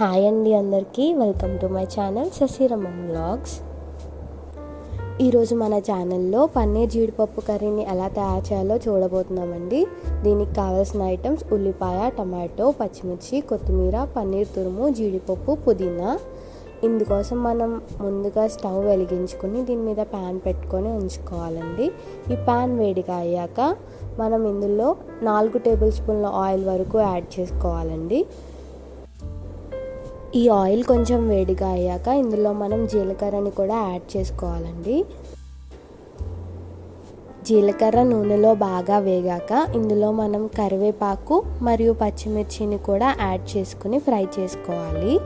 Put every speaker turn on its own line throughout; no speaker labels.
Hi అండి అందరికీ. Welcome to my channel Sasiramam vlogs. ఈరోజు మన ఛానల్లో పన్నీర్ జీడిపప్పు కర్రీని ఎలా తయారు చేయాలో చూడబోతున్నామండి. దీనికి కావాల్సిన ఐటమ్స్ ఉల్లిపాయ టమాటో పచ్చిమిర్చి కొత్తిమీర పన్నీర్ తురుము జీడిపప్పు పుదీనా. ఇందుకోసం మనం ముందుగా స్టవ్ వెలిగించుకొని దీని మీద ప్యాన్ పెట్టుకొని ఉంచుకోవాలండి. ఈ ప్యాన్ వేడిగా అయ్యాక మనం ఇందులో నాలుగు టేబుల్ స్పూన్ల ఆయిల్ వరకు యాడ్ చేసుకోవాలండి. ఈ ఆయిల్ కొంచెం వేడిగా అయ్యాక ఇందులో మనం జీలకర్రని కూడా యాడ్ చేసుకోవాలండి. జీలకర్ర నూనెలో బాగా వేగాక ఇందులో మనం కరివేపాకు మరియు పచ్చిమిర్చిని కూడా యాడ్ చేసుకుని ఫ్రై చేసుకోవాలి.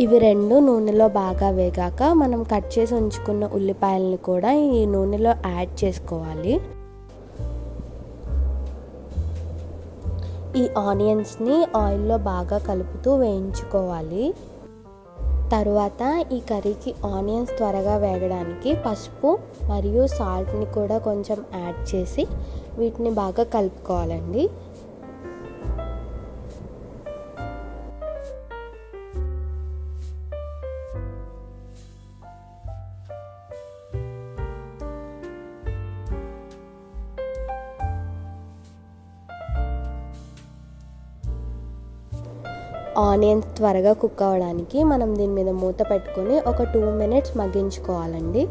ఇవి రెండు నూనెలో బాగా వేగాక మనం కట్ చేసి ఉంచుకున్న ఉల్లిపాయలను కూడా ఈ నూనెలో యాడ్ చేసుకోవాలి. ఈ ఆనియన్స్ని ఆయిల్లో బాగా కలుపుతూ వేయించుకోవాలి. తరువాత ఈ కర్రీకి ఆనియన్స్ త్వరగా వేగడానికి పసుపు మరియు సాల్ట్ని కూడా కొంచెం యాడ్ చేసి వీటిని బాగా కలుపుకోవాలండి. ఆనియన్స్ త్వరగా కుక్ అవ్వడానికి మనం దీని మీద మూత పెట్టుకొని ఒక టూ మినిట్స్ మగ్గించుకోవాలండి.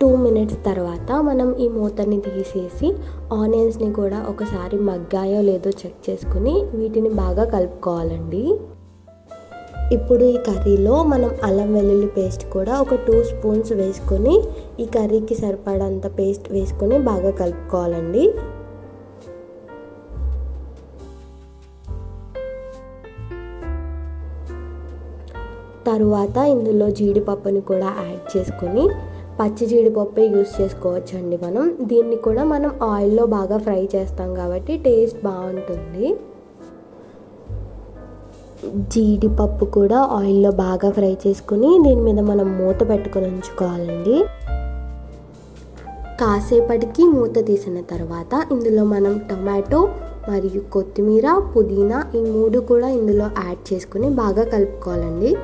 టూ మినిట్స్ తర్వాత మనం ఈ మూతని తీసేసి ఆనియన్స్ని కూడా ఒకసారి మగ్గాయో లేదో చెక్ చేసుకుని వీటిని బాగా కలుపుకోవాలండి. ఇప్పుడు ఈ కర్రీలో మనం అల్లం వెల్లుల్లి పేస్ట్ కూడా ఒక టూ స్పూన్స్ వేసుకొని ఈ కర్రీకి సరిపడంత పేస్ట్ వేసుకొని బాగా కలుపుకోవాలండి. తరువాత ఇందులో జీడిపప్పుని కూడా యాడ్ చేసుకొని పచ్చి జీడిపప్పే యూస్ చేసుకోవచ్చు అండి మనం. దీన్ని కూడా మనం ఆయిల్లో బాగా ఫ్రై చేస్తాం కాబట్టి టేస్ట్ బాగుంటుంది. జీడిపప్పు కూడా ఆయిల్లో బాగా ఫ్రై చేసుకుని దీని మీద మనం మూత పెట్టుకొని ఉంచుకోవాలండి. కాసేపటికి మూత తీసిన తర్వాత ఇందులో మనం టమాటో మరియు కొత్తిమీర పుదీనా ఈ మూడు కూడా ఇందులో యాడ్ చేసుకుని బాగా కలుపుకోవాలండి.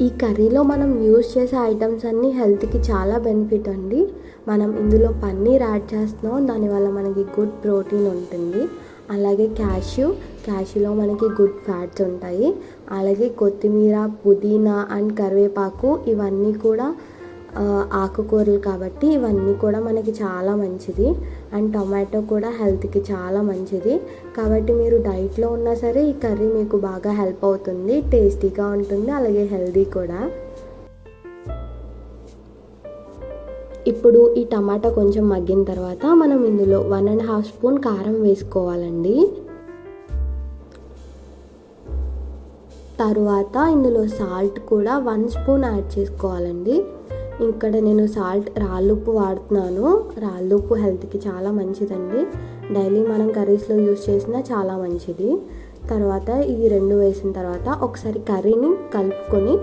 ఈ కర్రీలో మనం యూస్ చేసే ఐటమ్స్ అన్నీ హెల్త్కి చాలా బెనిఫిట్ అండి. మనం ఇందులో పన్నీర్ యాడ్ చేస్తున్నాం. దానివల్ల మనకి గుడ్ ప్రోటీన్ ఉంటుంది. అలాగే క్యాష్యూ. క్యాష్యూలో మనకి గుడ్ ఫ్యాట్స్ ఉంటాయి. అలాగే కొత్తిమీర పుదీనా అండ్ కరివేపాకు ఇవన్నీ కూడా ఆకుకూరలు కాబట్టి ఇవన్నీ కూడా మనకి చాలా మంచిది. అండ్ టొమాటో కూడా హెల్త్కి చాలా మంచిది. కాబట్టి మీరు డైట్లో ఉన్నా సరే ఈ కర్రీ మీకు బాగా హెల్ప్ అవుతుంది. టేస్టీగా ఉంటుంది. అలాగే హెల్తీ కూడా. ఇప్పుడు ఈ టమాటా కొంచెం మగ్గిన తర్వాత మనం ఇందులో వన్ అండ్ హాఫ్ స్పూన్ కారం వేసుకోవాలండి. తరువాత ఇందులో సాల్ట్ కూడా వన్ స్పూన్ యాడ్ చేసుకోవాలండి. ఇక్కడ నేను సాల్ట్ రాళ్ళుప్పు వాడుతున్నాను. రాళ్ళుప్పు హెల్త్కి చాలా మంచిదండి. డైలీ మనం కర్రీస్లో యూస్ చేసినా చాలా మంచిది. తర్వాత ఈ రెండు వేసిన తర్వాత ఒకసారి కర్రీని కలుపుకొని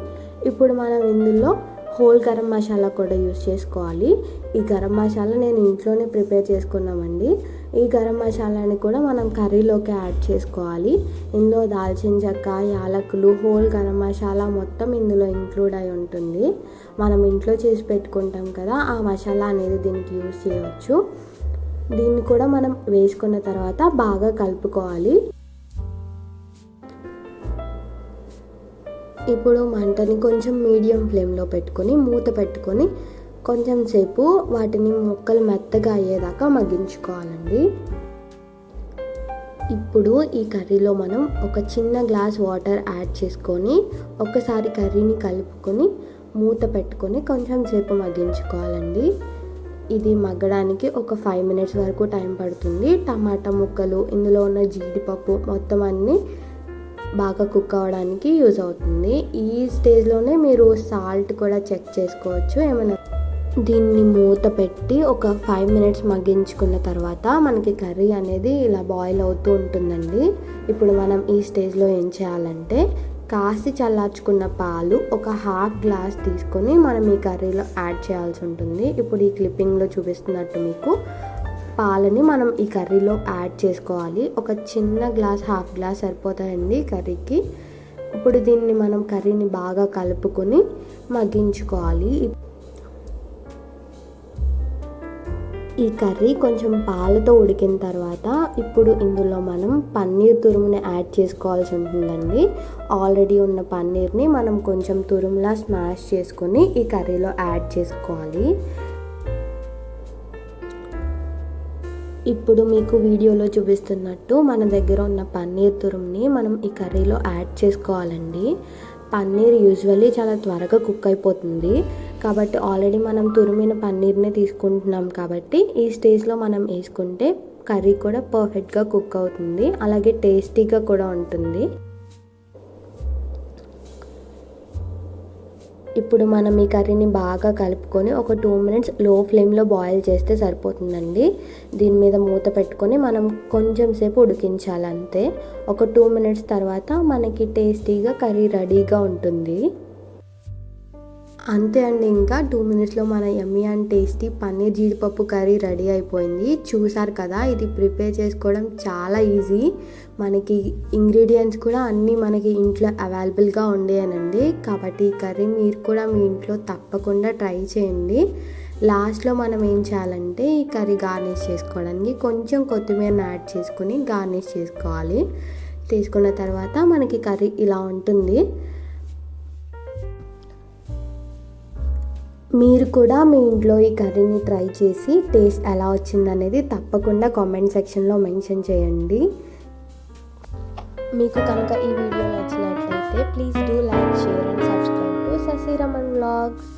ఇప్పుడు మనం ఇందులో హోల్ గరం మసాలా కూడా యూస్ చేసుకోవాలి. ఈ గరం మసాలా నేను ఇంట్లోనే ప్రిపేర్ చేసుకున్నామండి. ఈ గరం మసాలాని కూడా మనం కర్రీలోకి యాడ్ చేసుకోవాలి. ఇందులో దాల్చిన చెక్క యాలకులు హోల్ గరం మసాలా మొత్తం ఇందులో ఇంక్లూడ్ అయి ఉంటుంది. మనం ఇంట్లో చేసి పెట్టుకుంటాం కదా ఆ మసాలా అనేది దీనికి యూస్ చేయవచ్చు. దీన్ని కూడా మనం వేసుకున్న తర్వాత బాగా కలుపుకోవాలి. ఇప్పుడు మంటని కొంచెం మీడియం ఫ్లేమ్లో పెట్టుకొని మూత పెట్టుకొని కొంచెం సేపు వాటిని ముక్కలు మెత్తగా అయ్యేదాకా మగ్గించుకోవాలండి. ఇప్పుడు ఈ కర్రీలో మనం ఒక చిన్న గ్లాస్ వాటర్ యాడ్ చేసుకొని ఒకసారి కర్రీని కలుపుకొని మూత పెట్టుకొని కొంచెం సేపు మగ్గించుకోవాలండి. ఇది మగ్గడానికి ఒక ఫైవ్ మినిట్స్ వరకు టైం పడుతుంది. టమాటా ముక్కలు ఇందులో ఉన్న జీడిపప్పు మొత్తం అన్నీ బాగా కుక్ అవ్వడానికి యూజ్ అవుతుంది. ఈ స్టేజ్లోనే మీరు సాల్ట్ కూడా చెక్ చేసుకోవచ్చు. ఏమైనా దీన్ని మూత పెట్టి ఒక ఫైవ్ మినిట్స్ మగ్గించుకున్న తర్వాత మనకి కర్రీ అనేది ఇలా బాయిల్ అవుతూ ఉంటుందండి. ఇప్పుడు మనం ఈ స్టేజ్లో ఏం చేయాలంటే కాసి చల్లార్చుకున్న పాలు ఒక హాఫ్ గ్లాస్ తీసుకొని మనం ఈ కర్రీలో యాడ్ చేయాల్సి ఉంటుంది. ఇప్పుడు ఈ క్లిప్పింగ్లో చూపిస్తున్నట్టు మీకు పాలని మనం ఈ కర్రీలో యాడ్ చేసుకోవాలి. ఒక చిన్న గ్లాస్ హాఫ్ గ్లాస్ సరిపోతాయండి కర్రీకి. ఇప్పుడు దీన్ని మనం కర్రీని బాగా కలుపుకొని మగ్గించుకోవాలి. ఈ కర్రీ కొంచెం పాలతో ఉడికిన తర్వాత ఇప్పుడు ఇందులో మనం పన్నీర్ తురుముని యాడ్ చేసుకోవాల్సి ఉంటుందండి. ఆల్రెడీ ఉన్న పన్నీర్ని మనం కొంచెం తురుములా స్మాష్ చేసుకొని ఈ కర్రీలో యాడ్ చేసుకోవాలి. ఇప్పుడు మీకు వీడియోలో చూపిస్తున్నట్టు మన దగ్గర ఉన్న పన్నీర్ తురుముని మనం ఈ కర్రీలో యాడ్ చేసుకోవాలండి. పన్నీర్ యూజువల్లీ చాలా త్వరగా కుక్ అయిపోతుంది. కాబట్టి ఆల్రెడీ మనం తురిమిన పన్నీర్నే తీసుకుంటున్నాం కాబట్టి ఈ స్టేజ్లో మనం వేసుకుంటే కర్రీ కూడా పర్ఫెక్ట్గా కుక్ అవుతుంది. అలాగే టేస్టీగా కూడా ఉంటుంది. ఇప్పుడు మనం ఈ కర్రీని బాగా కలుపుకొని ఒక టూ మినిట్స్లో ఫ్లేమ్లో బాయిల్ చేస్తే సరిపోతుందండి. దీని మీద మూత పెట్టుకొని మనం కొంచెం సేపు ఉడికించాలి అంతే ఒక టూ మినిట్స్ తర్వాత మనకి టేస్టీగా కర్రీ రెడీగా ఉంటుంది. అంతే అండి ఇంకా టూ మినిట్స్లో మన ఎమ్మీ అండ్ టేస్టీ పన్నీర్ జీడిపప్పు కర్రీ రెడీ అయిపోయింది. చూసారు కదా ఇది ప్రిపేర్ చేసుకోవడం చాలా ఈజీ. మనకి ఇంగ్రీడియంట్స్ కూడా అన్నీ మనకి ఇంట్లో అవైలబుల్గా ఉండేయనండి కాబట్టి ఈ కర్రీ మీరు కూడా మీ ఇంట్లో తప్పకుండా ట్రై చేయండి. లాస్ట్లో మనం ఏం చేయాలంటే ఈ కర్రీ గార్నిష్ చేసుకోవడానికి కొంచెం కొత్తిమీరని యాడ్ చేసుకుని గార్నిష్ చేసుకోవాలి. తీసుకున్న తర్వాత మనకి కర్రీ ఇలా ఉంటుంది. మీరు కూడా మీ ఇంట్లో ఈ కర్రీని ట్రై చేసి టేస్ట్ ఎలా వచ్చిందనేది తప్పకుండా కామెంట్ సెక్షన్లో మెన్షన్ చేయండి. మీకు కనుక ఈ వీడియో నచ్చినట్లయితే please do like share and subscribe to Sasiraman blogs.